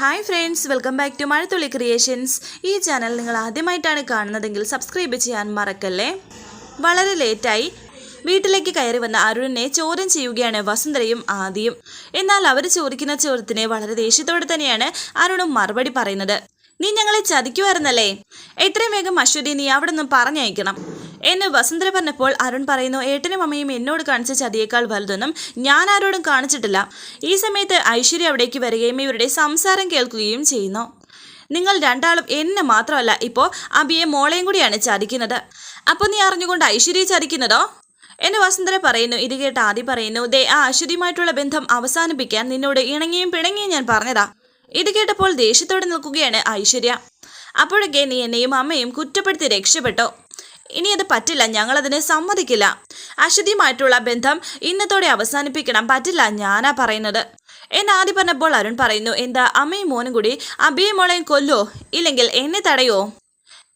Hi friends welcome back to Mazhathulli creations ഈ channel നിങ്ങൾ ആദ്യമായിട്ടാണ് കാണുന്നതെങ്കിൽ സബ്സ്ക്രൈബ് ചെയ്യാൻ മറക്കല്ലേ? വളരെ ലേറ്റായി വീട്ടിലേക്ക് കയറി വന്ന അരുണിനെ ചോദ്യം ചെയ്യുകയാണ് വസുന്ധരയും ആദ്യം. എന്നാൽ അവർ ചോദിക്കുന്ന ചോദ്യത്തിന് വളരെ ദേഷ്യത്തോടെ തന്നെയാണ് അരുണും മറുപടി പറയുന്നത്. നീ ഞങ്ങളെ ചതിക്കുമായിരുന്നല്ലേ എത്രയും വേഗം അശ്വതി നീ അവിടെ നിന്ന് പറഞ്ഞയക്കണം. എന്ന് വസുന്ധര പറഞ്ഞപ്പോൾ അരുൺ പറയുന്നു ഏട്ടനും അമ്മയും എന്നോട് കാണിച്ച ചതിയേക്കാൾ വലുതൊന്നും ഞാൻ ആരോടും കാണിച്ചിട്ടില്ല. ഈ സമയത്ത് ഐശ്വര്യ അവിടേക്ക് വരികയും ഇവരുടെ സംസാരം കേൾക്കുകയും ചെയ്യുന്നു. നിങ്ങൾ രണ്ടാളും എന്നെ മാത്രമല്ല ഇപ്പോൾ അബിയെ മോളെയും കൂടിയാണ് ചതിക്കുന്നത്. അപ്പോൾ നീ അറിഞ്ഞുകൊണ്ട് ഐശ്വര്യ ചതിക്കുന്നതോ? എന്ന് വസന്തര പറയുന്നു. ഇത് കേട്ട് ആദ്യം പറയുന്നു ദേ ആ അശ്വതിയുമായിട്ടുള്ള ബന്ധം അവസാനിപ്പിക്കാൻ നിന്നോട് ഇണങ്ങിയും പിണങ്ങിയും ഞാൻ പറഞ്ഞതാ. ഇത് കേട്ടപ്പോൾ ദേഷ്യത്തോടെ നിൽക്കുകയാണ് ഐശ്വര്യ. അപ്പോഴൊക്കെ നീ എന്നെയും അമ്മയും കുറ്റപ്പെടുത്തി രക്ഷപ്പെട്ടോ. ഇനി അത് പറ്റില്ല ഞങ്ങളതിന് സമ്മതിക്കില്ല. അശ്വതിയുമായിട്ടുള്ള ബന്ധം ഇന്നത്തോടെ അവസാനിപ്പിക്കണം പറ്റില്ല ഞാനാ പറയുന്നത്. എന്നെ ആദ്യം പറഞ്ഞപ്പോൾ അരുൺ പറയുന്നു എന്താ അമ്മയും മോനും കൂടി അബിയും മോളെയും കൊല്ലോ? ഇല്ലെങ്കിൽ എന്നെ തടയോ?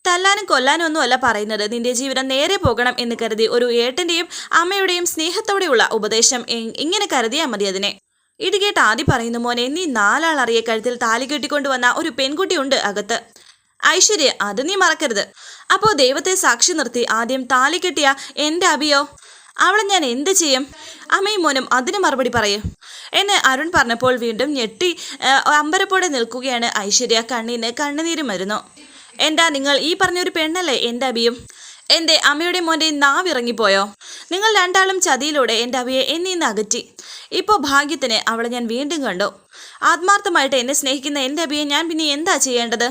തല്ലാനും കൊല്ലാനും ഒന്നും അല്ല പറയുന്നത്. നിന്റെ ജീവിതം നേരെ പോകണം എന്ന് കരുതി ഒരു ഏട്ടന്റെയും അമ്മയുടെയും സ്നേഹത്തോടെയുള്ള ഉപദേശം ഇങ്ങനെ കരുതിയാൽ മതി അതിനെ. ഇത് കേട്ട് ആദ്യം പറയുന്നു മോനെ നീ നാലാൾ അറിയ കഴുത്തിൽ താലി കെട്ടിക്കൊണ്ടുവന്ന ഒരു പെൺകുട്ടിയുണ്ട് അകത്ത്. ഐശ്വര്യ അത് നീ മറക്കരുത്. അപ്പോ ദൈവത്തെ സാക്ഷി നിർത്തി ആദ്യം താലി കെട്ടിയ എന്റെ അബിയോ? അവളെ ഞാൻ എന്ത് ചെയ്യും? അമ്മയും മോനും അതിന് മറുപടി പറയും. എന്നെ അരുൺ പറഞ്ഞപ്പോൾ വീണ്ടും ഞെട്ടി അമ്പരപ്പോടെ നിൽക്കുകയാണ് ഐശ്വര്യ. കണ്ണിന് കണ്ണുനീരും വരുന്നു എന്താ നിങ്ങൾ ഈ പറഞ്ഞൊരു പെണ്ണല്ലേ എന്റെ അബിയും? എന്റെ അമ്മയുടെ മോന്റെ നാവിറങ്ങിപ്പോയോ നിങ്ങൾ രണ്ടാളും ചതിയിലൂടെ എന്റെ അബിയെ നിന്ന് അകറ്റി. ഇപ്പോൾ ഭാഗ്യത്തിന് അവളെ ഞാൻ വീണ്ടും കണ്ടു. ആത്മാർത്ഥമായിട്ട് എന്നെ സ്നേഹിക്കുന്ന എന്റെ അബിയെ ഞാൻ പിന്നെ എന്താ ചെയ്യേണ്ടത്?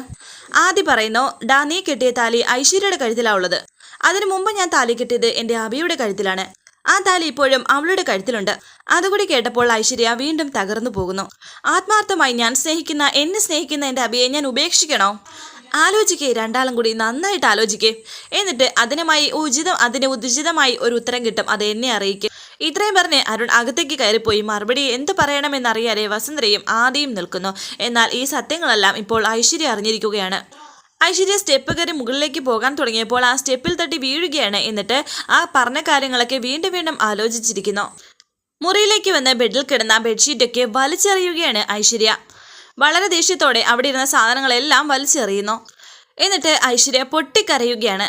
ആദ്യം പറയുന്നു ഡാ നീ കെട്ടിയ താലി ഐശ്വര്യയുടെ കഴുത്തിലാ ഉള്ളത്. അതിനു മുമ്പ് ഞാൻ താലി കെട്ടിയത് എന്റെ അബിയുടെ കഴുത്തിലാണ്. ആ താലി ഇപ്പോഴും അവളുടെ കഴുത്തിലുണ്ട്. അതുകൂടി കേട്ടപ്പോൾ ഐശ്വര്യ വീണ്ടും തകർന്നു പോകുന്നു. ആത്മാർത്ഥമായി ഞാൻ സ്നേഹിക്കുന്ന എന്നെ സ്നേഹിക്കുന്ന എന്റെ അബിയെ ഞാൻ ഉപേക്ഷിക്കണോ? ആലോചിക്കേ രണ്ടാളും കൂടി നന്നായിട്ട് ആലോചിക്കേ. എന്നിട്ട് അതിനുമായി ഉചിതം അതിന് ഉചിതമായി ഒരു ഉത്തരം കിട്ടും. അത് എന്നെ അറിയിക്കും. ഇത്രയും പറഞ്ഞ് അരുൺ അകത്തേക്ക് കയറിപ്പോയി. മറുപടി എന്ത് പറയണമെന്നറിയാതെ വസുന്ധരയും ആദ്യം നിൽക്കുന്നു. എന്നാൽ ഈ സത്യങ്ങളെല്ലാം ഇപ്പോൾ ഐശ്വര്യ അറിഞ്ഞിരിക്കുകയാണ്. ഐശ്വര്യ സ്റ്റെപ്പ് കയറി മുകളിലേക്ക് പോകാൻ തുടങ്ങിയപ്പോൾ ആ സ്റ്റെപ്പിൽ തട്ടി വീഴുകയാണ്. എന്നിട്ട് ആ പറഞ്ഞ കാര്യങ്ങളൊക്കെ വീണ്ടും വീണ്ടും ആലോചിച്ചിരിക്കുന്നു. മുറിയിലേക്ക് വന്ന് ബെഡിൽ കിടന്ന ബെഡ്ഷീറ്റൊക്കെ വലിച്ചെറിയുകയാണ് ഐശ്വര്യ. വളരെ ദേഷ്യത്തോടെ അവിടെ ഇരുന്ന സാധനങ്ങളെല്ലാം വലിച്ചെറിയുന്നു. എന്നിട്ട് ഐശ്വര്യ പൊട്ടിക്കരയുകയാണ്.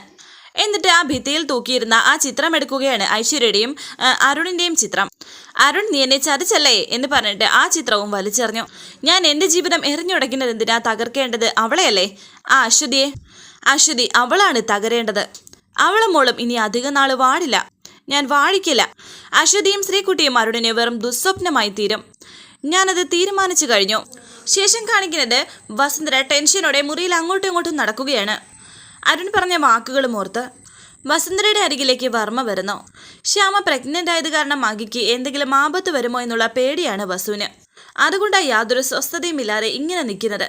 എന്നിട്ട് ആ ഭിത്തിയിൽ തൂക്കിയിരുന്ന ആ ചിത്രം എടുക്കുകയാണ് ഐശ്വര്യയുടെയും അരുണിന്റെയും ചിത്രം. അരുൺ നീ എന്നെ ചതിച്ചല്ലേ? എന്ന് പറഞ്ഞിട്ട് ആ ചിത്രവും വലിച്ചെറിഞ്ഞു. ഞാൻ എന്റെ ജീവിതം എറിഞ്ഞുടയ്ക്കുന്നത് എന്തിനാ തകർക്കേണ്ടത്? അവളെയല്ലേ? ആ അശ്വതിയെ. അശ്വതി അവളാണ് തകരേണ്ടത്. അവളും മോളും ഇനി അധിക നാൾ വാടില്ല. ഞാൻ വാഴിക്കില്ല. അശ്വതിയും ശ്രീകുട്ടിയും അരുണിനെ വെറും ദുസ്വപ്നമായി തീരും. ഞാനത് തീരുമാനിച്ചു കഴിഞ്ഞു. ശേഷം കാണിക്കുന്നത് വസുന്ധര ടെൻഷനോടെ മുറിയിൽ അങ്ങോട്ടും ഇങ്ങോട്ടും നടക്കുകയാണ്. അരുൺ പറഞ്ഞ വാക്കുകൾ ഓർത്ത് വസുന്ധരയുടെ അരികിലേക്ക് വർമ്മ വരുന്നു. ശ്യാമ പ്രഗ്നന്റ് ആയത് കാരണം മകിക്ക് എന്തെങ്കിലും ആപത്ത് വരുമോ എന്നുള്ള പേടിയാണ് വസുവിന്. അതുകൊണ്ടാണ് യാതൊരു സ്വസ്ഥതയുമില്ലാതെ ഇങ്ങനെ നിൽക്കുന്നത്.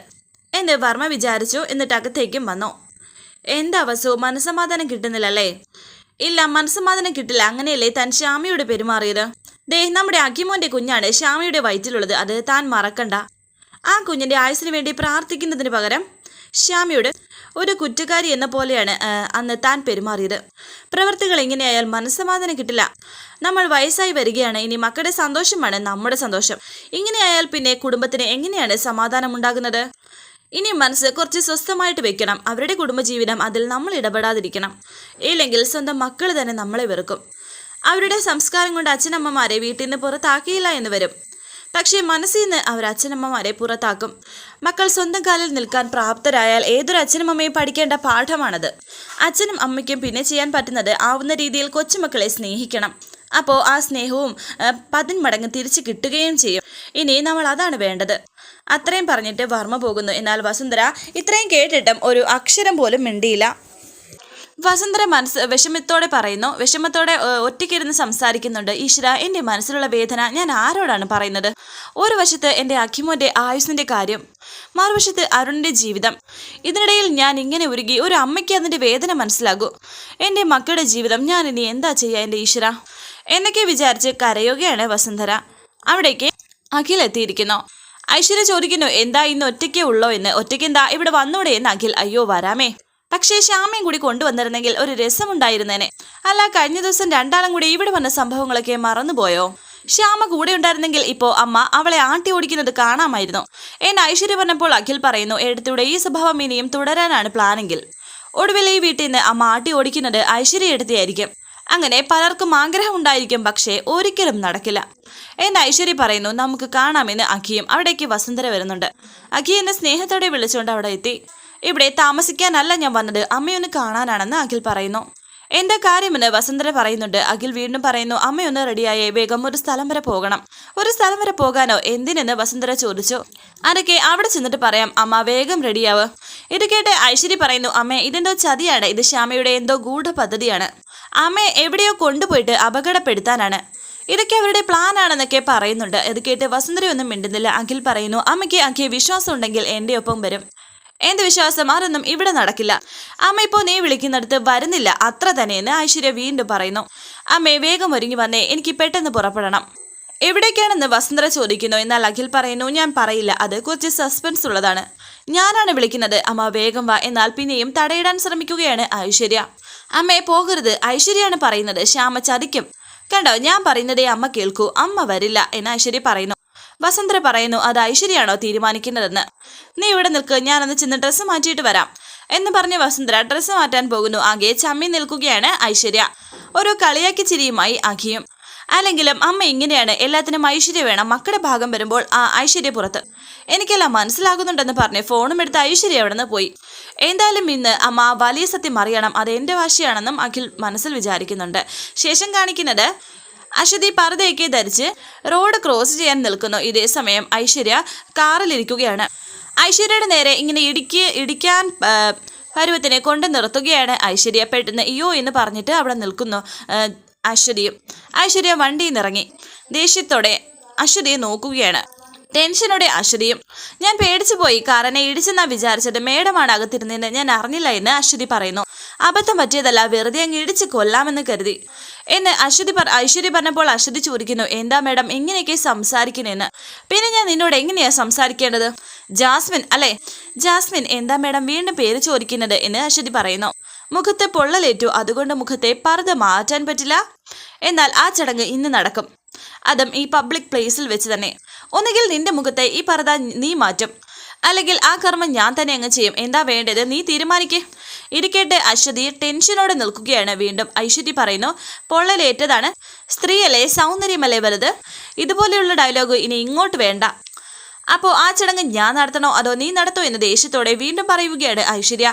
എന്ന് വർമ്മ വിചാരിച്ചു എന്നിട്ട് അകത്തേക്കും വന്നു. എന്താ വസു മനസ്സമാധാനം കിട്ടുന്നില്ലല്ലേ? ഇല്ല മനസ്സമാധാനം കിട്ടില്ല. അങ്ങനെയല്ലേ താൻ ശ്യാമയോട് പെരുമാറിയത്? ദേ നമ്മുടെ അഖിമോന്റെ കുഞ്ഞാണ് ശ്യാമയുടെ വയറ്റിലുള്ളത്. അത് താൻ മറക്കണ്ട. ആ കുഞ്ഞിന്റെ ആയുസിന് വേണ്ടി പ്രാർത്ഥിക്കുന്നതിന് പകരം ശ്യാമയോട് ഒരു കുറ്റക്കാരി എന്ന പോലെയാണ് അന്ന് താൻ പെരുമാറിയത്. പ്രവർത്തികൾ എങ്ങനെയായാൽ മനസ്സമാധാനം കിട്ടില്ല. നമ്മൾ വയസ്സായി വരികയാണ് ഇനി മക്കളുടെ സന്തോഷമാണ് നമ്മുടെ സന്തോഷം. ഇങ്ങനെയായാൽ പിന്നെ കുടുംബത്തിന് എങ്ങനെയാണ് സമാധാനം ഉണ്ടാകുന്നത് ഇനി മനസ്സ് കുറച്ച് സ്വസ്ഥമായിട്ട് വെക്കണം. അവരുടെ കുടുംബജീവിതം അതിൽ നമ്മൾ ഇടപെടാതിരിക്കണം. ഇല്ലെങ്കിൽ സ്വന്തം മക്കൾ തന്നെ നമ്മളെ വെറുക്കും. അവരുടെ സംസ്കാരം കൊണ്ട് അച്ഛനമ്മമാരെ വീട്ടിൽ നിന്ന് പുറത്താക്കിയില്ല എന്ന് വരും. പക്ഷേ മനസ്സിൽ നിന്ന് അവർ അച്ഛനമ്മമാരെ പുറത്താക്കും. മക്കൾ സ്വന്തം കാലിൽ നിൽക്കാൻ പ്രാപ്തരായാൽ ഏതൊരു അച്ഛനമ്മയും പഠിക്കേണ്ട പാഠമാണത്. അച്ഛനും അമ്മയ്ക്കും പിന്നെ ചെയ്യാൻ പറ്റുന്നത് ആവുന്ന രീതിയിൽ കൊച്ചുമക്കളെ സ്നേഹിക്കണം. അപ്പോൾ ആ സ്നേഹവും പതിന്മടങ്ങ് തിരിച്ചു കിട്ടുകയും ചെയ്യും. ഇനി നമ്മൾ അതാണ് വേണ്ടത്. അത്രയും പറഞ്ഞിട്ട് വർമ്മ പോകുന്നു. എന്നാൽ വസുന്ധര ഇത്രയും കേട്ടിട്ടും ഒരു അക്ഷരം പോലും മിണ്ടിയില്ല. വസുന്ധര മനസ്സ് വിഷമത്തോടെ പറയുന്നു. വിഷമത്തോടെ ഒറ്റയ്ക്കിരുന്ന് സംസാരിക്കുന്നുണ്ട്. ഈശ്വര എന്റെ മനസ്സിലുള്ള വേദന ഞാൻ ആരോടാണ് പറയുന്നത്? ഒരു വശത്ത് എന്റെ അഖിമോന്റെ ആയുസിന്റെ കാര്യം മറുവശത്ത് അരുണിന്റെ ജീവിതം. ഇതിനിടയിൽ ഞാൻ ഇങ്ങനെ ഉരുകി ഒരു അമ്മയ്ക്ക് അതിന്റെ വേദന മനസ്സിലാകൂ. എന്റെ മക്കളുടെ ജീവിതം ഞാൻ ഇനി എന്താ ചെയ്യുക എന്റെ ഈശ്വര? എന്നൊക്കെ വിചാരിച്ച് കരയുകയാണ് വസുന്ധര അവിടേക്ക് അഖിൽ എത്തിയിരിക്കുന്നു. ഐശ്വര്യ ചോദിക്കുന്നു എന്താ ഇന്ന് ഒറ്റയ്ക്കേ ഉള്ളോ? എന്ന്. ഒറ്റയ്ക്ക് എന്താ? ഇവിടെ വന്നൂടെ? എന്ന് അഖിൽ. അയ്യോ വരാമേ. പക്ഷേ ശ്യാമയും കൂടി കൊണ്ടുവന്നിരുന്നെങ്കിൽ ഒരു രസമുണ്ടായിരുന്നേനെ. അല്ല കഴിഞ്ഞ ദിവസം രണ്ടാളും കൂടി ഇവിടെ വന്ന സംഭവങ്ങളൊക്കെ മറന്നുപോയോ? ശ്യാമ കൂടെ ഉണ്ടായിരുന്നെങ്കിൽ ഇപ്പോൾ അമ്മ അവളെ ആട്ടി ഓടിക്കുന്നത് കാണാമായിരുന്നു. എന്നെ ഐശ്വര്യ പറഞ്ഞപ്പോൾ അഖിൽ പറയുന്നു എടുത്തൂടെ ഈ സ്വഭാവം ഇനിയും തുടരാനാണ് പ്ലാനെങ്കിൽ. ഒടുവിൽ ഈ വീട്ടിൽ നിന്ന് അമ്മ ആട്ടി ഓടിക്കുന്നത് ഐശ്വര്യ എടുത്തിയായിരിക്കും അങ്ങനെ പലർക്കും ആഗ്രഹം ഉണ്ടായിരിക്കും പക്ഷേ ഒരിക്കലും നടക്കില്ല. എന്ന് ഐശ്വര്യ പറയുന്നു നമുക്ക് കാണാമെന്ന് അഖിയും അവിടേക്ക് വസുന്ധര വരുന്നുണ്ട്. അഖി എന്നെ സ്നേഹത്തോടെ വിളിച്ചുകൊണ്ട് അവിടെ എത്തി. ഇവിടെ താമസിക്കാനല്ല ഞാൻ വന്നത്. അമ്മയൊന്ന് കാണാനാണെന്ന് അഖിൽ പറയുന്നു. എന്താ കാര്യമെന്ന് വസന്തര പറയുന്നുണ്ട്. അഖിൽ വീണ്ടും പറയുന്നു അമ്മയൊന്ന് റെഡിയായേ വേഗം ഒരു സ്ഥലം വരെ പോകണം. ഒരു സ്ഥലം വരെ പോകാനോ? എന്തിനെന്ന് വസന്തര ചോദിച്ചു. അതൊക്കെ അവിടെ ചെന്നിട്ട് പറയാം. അമ്മ വേഗം റെഡിയാവ്. ഇത് കേട്ട് ഐശ്വര്യ പറയുന്നു അമ്മേ ഇതെന്തോ ചതിയാണ്. ഇത് ശ്യാമയുടെ എന്തോ ഗൂഢ പദ്ധതിയാണ് അമ്മയെ എവിടെയോ കൊണ്ടുപോയിട്ട് അപകടപ്പെടുത്താനാണ്. ഇതൊക്കെ അവരുടെ പ്ലാൻ ആണെന്നൊക്കെ പറയുന്നുണ്ട്. ഇത് കേട്ട് വസന്തര ഒന്നും മിണ്ടുന്നില്ല. അഖിൽ പറയുന്നു അമ്മയ്ക്ക് അഖിയെ വിശ്വാസം ഉണ്ടെങ്കിൽ എന്റെ ഒപ്പം വരും. എന്ത് വിശ്വാസം? അതൊന്നും ഇവിടെ നടക്കില്ല. അമ്മ ഇപ്പോൾ നീ വിളിക്കുന്നിടത്ത് വരുന്നില്ല. അത്ര തന്നെയെന്ന് ഐശ്വര്യ വീണ്ടും പറയുന്നു. അമ്മേ വേഗം ഒരുങ്ങി വന്നേ. എനിക്ക് പെട്ടെന്ന് പുറപ്പെടണം. എവിടേക്കാണെന്ന് വസുന്ധര ചോദിക്കുന്നു എന്നാൽ അഖിൽ പറയുന്നു ഞാൻ പറയില്ല. അത് കുറച്ച് സസ്പെൻസ് ഉള്ളതാണ്. ഞാനാണ് വിളിക്കുന്നത്. അമ്മ വേഗം വാ. എന്നാൽ പിന്നെയും തടയിടാൻ ശ്രമിക്കുകയാണ് ഐശ്വര്യ. അമ്മയെ പോകരുത്. ഐശ്വര്യയാണ് പറയുന്നത്. ശ്യാമ ചതിക്കും. കണ്ടോ? ഞാൻ പറയുന്നതേ അമ്മ കേൾക്കൂ. അമ്മ വരില്ല എന്ന് ഐശ്വര്യ പറയുന്നു. വസന്തര പറയുന്നു അത് ഐശ്വര്യാണോ തീരുമാനിക്കുന്നതെന്ന്? നീ ഇവിടെ നിൽക്ക് ഞാനൊന്ന് ചെന്ന് ഡ്രസ്സ് മാറ്റിയിട്ട് വരാം. എന്ന് പറഞ്ഞ് വസുന്ധര ഡ്രസ്സ് മാറ്റാൻ പോകുന്നു. ആകെ ചമ്മി നിൽക്കുകയാണ് ഐശ്വര്യ. ഒരു കളിയാക്കി ചിരിയുമായി അഖിയും. അല്ലെങ്കിലും അമ്മ ഇങ്ങനെയാണ്. എല്ലാത്തിനും ഐശ്വര്യ വേണം. മക്കളുടെ ഭാഗം വരുമ്പോൾ ആ ഐശ്വര്യ പുറത്ത്. എനിക്കെല്ലാം മനസ്സിലാകുന്നുണ്ടെന്ന് പറഞ്ഞ് ഫോണും എടുത്ത് ഐശ്വര്യ അവിടെ നിന്ന് പോയി. എന്തായാലും ഇന്ന് അമ്മ വലിയ സത്യം അറിയണം. അത് എന്റെ വാശിയാണെന്നും അഖിൽ മനസ്സിൽ വിചാരിക്കുന്നുണ്ട്. ശേഷം കാണിക്കുന്നത് അശ്വതി പർദ്ദയൊക്കെ ധരിച്ച് റോഡ് ക്രോസ് ചെയ്യാൻ നിൽക്കുന്നു. ഇതേ സമയം ഐശ്വര്യ കാറിലിരിക്കുകയാണ്. ഐശ്വര്യയുടെ നേരെ ഇങ്ങനെ ഇടിക്ക് ഇടിക്കാൻ പരുവത്തിനെ കൊണ്ട് നിർത്തുകയാണ് ഐശ്വര്യ. പെട്ടെന്ന് അയ്യോ എന്ന് പറഞ്ഞിട്ട് അവിടെ നിൽക്കുന്നു അശ്വതിയും ഐശ്വര്യ വണ്ടിയിൽ നിറങ്ങി ദേഷ്യത്തോടെ അശ്വതിയെ നോക്കുകയാണ്. ടെൻഷനോടെ അശ്വതിയും ഞാൻ പേടിച്ചു പോയി. കാരനെ ഇടിച്ചെന്നാ വിചാരിച്ചത്. മേഡമാണ് അകത്തിരുന്നതെന്ന് ഞാൻ അറിഞ്ഞില്ല എന്ന് അശ്വതി പറയുന്നു. അബദ്ധം പറ്റിയതല്ല. വെറുതെ അങ്ങ് ഇടിച്ച് കൊല്ലാമെന്ന് കരുതി. എന്ന് അശ്വതി പറ ഐശ്വര്യ പറഞ്ഞപ്പോൾ അശ്വതി ചോദിക്കുന്നു എന്താ മേഡം എങ്ങനെയൊക്കെ സംസാരിക്കണേന്ന് പിന്നെ ഞാൻ നിന്നോട് എങ്ങനെയാ സംസാരിക്കേണ്ടത്? ജാസ്മിൻ അല്ലെ? ജാസ്മിൻ എന്താ മേഡം വീണ്ടും പേര് ചോദിക്കുന്നത്? എന്ന് അശ്വതി പറയുന്നു. മുഖത്തെ പൊള്ളലേറ്റു അതുകൊണ്ട് മുഖത്തെ പർദ്ദ മാറ്റാൻ പറ്റില്ല. എന്നാൽ ആ ചടങ്ങ് ഇന്ന് നടക്കും. അതും ഈ പബ്ലിക് പ്ലേസിൽ വെച്ച് തന്നെ. ഒന്നുകിൽ നിന്റെ മുഖത്തെ ഈ പർദ്ദ നീ മാറ്റും. അല്ലെങ്കിൽ ആ കർമ്മം ഞാൻ തന്നെ അങ്ങ് ചെയ്യും. എന്താ വേണ്ടത്? നീ തീരുമാനിക്കേ. ഇരിക്കട്ടെ അശ്വതി. ടെൻഷനോടെ നിൽക്കുകയാണ്. വീണ്ടും ഐശ്വര്യ പറയുന്നു പൊള്ളലേറ്റതാണ്. സ്ത്രീയല്ലേ? സൗന്ദര്യമല്ലേ വലുത്? ഇതുപോലെയുള്ള ഡയലോഗ് ഇനി ഇങ്ങോട്ട് വേണ്ട. അപ്പോൾ ആ ചടങ്ങ് ഞാൻ നടത്തണോ? അതോ നീ നടത്തോ? എന്ന് ദേഷ്യത്തോടെ വീണ്ടും പറയുകയാണ് ഐശ്വര്യ.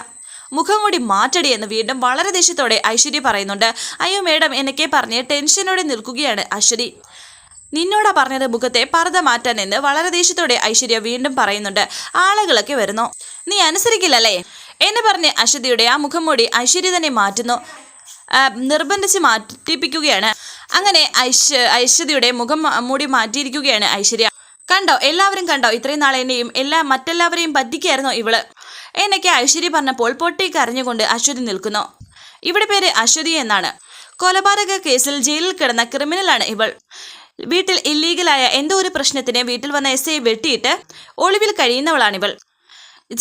മുഖം കൂടി മാറ്റടി എന്ന് വീണ്ടും വളരെ ദേഷ്യത്തോടെ ഐശ്വര്യ പറയുന്നുണ്ട്. അയ്യോ മേഡം എന്നൊക്കെ പറഞ്ഞ് ടെൻഷനോടെ നിൽക്കുകയാണ് അശ്വതി. നിന്നോടാ പറഞ്ഞത് മുഖത്തെ പർദ്ദ മാറ്റാൻ എന്ന് വളരെ ദേഷ്യത്തോടെ ഐശ്വര്യ വീണ്ടും പറയുന്നുണ്ട്. ആളുകളൊക്കെ വരുന്നു. നീ അനുസരിക്കില്ലല്ലേ? എന്ന് പറഞ്ഞ് അശ്വതിയുടെ ആ മുഖം മൂടി ഐശ്വര്യ തന്നെ മാറ്റുന്നു. നിർബന്ധിച്ച് മാറ്റിപ്പിക്കുകയാണ്. അങ്ങനെ ഐശ്വ ഐശ്വര്യയുടെ മുഖം മൂടി മാറ്റിയിരിക്കുകയാണ് ഐശ്വര്യ. കണ്ടോ എല്ലാവരും കണ്ടോ ഇത്രയും നാളെ എന്നെയും എല്ലാ മറ്റെല്ലാവരെയും പറ്റിക്കായിരുന്നോ ഇവൾ. എന്നൊക്കെ ഐശ്വര്യ പറഞ്ഞപ്പോൾ പൊട്ടി കരഞ്ഞുകൊണ്ട് അശ്വതി നിൽക്കുന്നു. ഇവിടെ പേര് അശ്വതി എന്നാണ്. കൊലപാതക കേസിൽ ജയിലിൽ കിടന്ന ക്രിമിനലാണ് ഇവൾ. വീട്ടിൽ ഇല്ലീഗലായ എന്തോ ഒരു പ്രശ്നത്തിന് വീട്ടിൽ വന്ന എസ് ഐ വെട്ടിയിട്ട് ഒളിവിൽ കഴിയുന്നവളാണിവൾ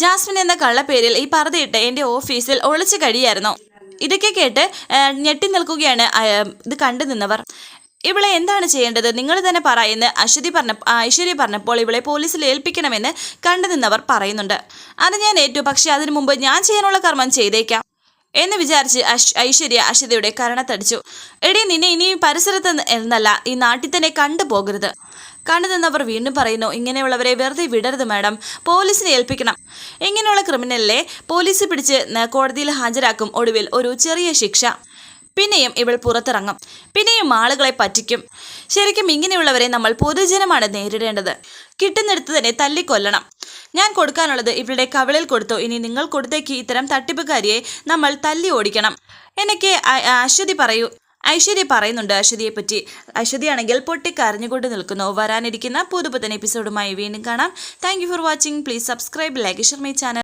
ജാസ്മിൻ എന്ന കള്ളപ്പേരിൽ ഈ പറതിയിട്ട് എന്റെ ഓഫീസിൽ ഒളിച്ചു കഴിയായിരുന്നു. ഇതൊക്കെ കേട്ട് ഞെട്ടി നിൽക്കുകയാണ് ഇത് കണ്ടു നിന്നവർ. ഇവളെ എന്താണ് ചെയ്യേണ്ടത്? നിങ്ങൾ തന്നെ പറ എന്ന് അശ്വതി പറഞ്ഞ ഐശ്വര്യ പറഞ്ഞപ്പോൾ ഇവളെ പോലീസിൽ ഏൽപ്പിക്കണമെന്ന് കണ്ടു നിന്നവർ പറയുന്നുണ്ട്. അത് ഞാൻ ഏറ്റു പക്ഷേ അതിനു മുമ്പ് ഞാൻ ചെയ്യാനുള്ള കർമ്മം ചെയ്തേക്കാം. എന്ന് വിചാരിച്ച് ഐശ്വര്യ അശ്വതിയുടെ കരണത്തടിച്ചു. എടി നിന്നെ ഇനി പരിസരത്ത് എന്നല്ല ഈ നാട്ടിൽ തന്നെ കണ്ടു പോകരുത്. കണ്ടു വീണ്ടും പറയുന്നു ഇങ്ങനെയുള്ളവരെ വെറുതെ വിടരുത് മാഡം. പോലീസിനെ ഏൽപ്പിക്കണം. ഇങ്ങനെയുള്ള ക്രിമിനലിനെ പോലീസ് പിടിച്ച് കോടതിയിൽ ഹാജരാക്കും ഒടുവിൽ ഒരു ചെറിയ ശിക്ഷ. പിന്നെയും ഇവൾ പുറത്തിറങ്ങും. പിന്നെയും ആളുകളെ പറ്റിക്കും. ശരിക്കും ഇങ്ങനെയുള്ളവരെ നമ്മൾ പൊതുജനമാണ് നേരിടേണ്ടത്. കിട്ടുന്നിടത്ത് തന്നെ തല്ലിക്കൊല്ലണം. ഞാൻ കൊടുക്കാനുള്ളത് ഇവരുടെ കവിളിൽ കൊടുത്തു. ഇനി നിങ്ങൾ കൊടുത്തേക്ക് ഇത്തരം തട്ടിപ്പുകാരിയെ നമ്മൾ തല്ലി ഓടിക്കണം. എനിക്ക് അശ്വതി പറയൂ. ഐശ്വര്യ പറയുന്നുണ്ട് അശ്വതിയെ പറ്റി അശ്വതിയാണെങ്കിൽ പൊട്ടിക്കരഞ്ഞുകൊണ്ട് നിൽക്കുന്നു. വരാനിരിക്കുന്ന പുതുപുത്തൻ എപ്പിസോഡുമായി വീണ്ടും കാണാം. Thank for watching please subscribe like my channel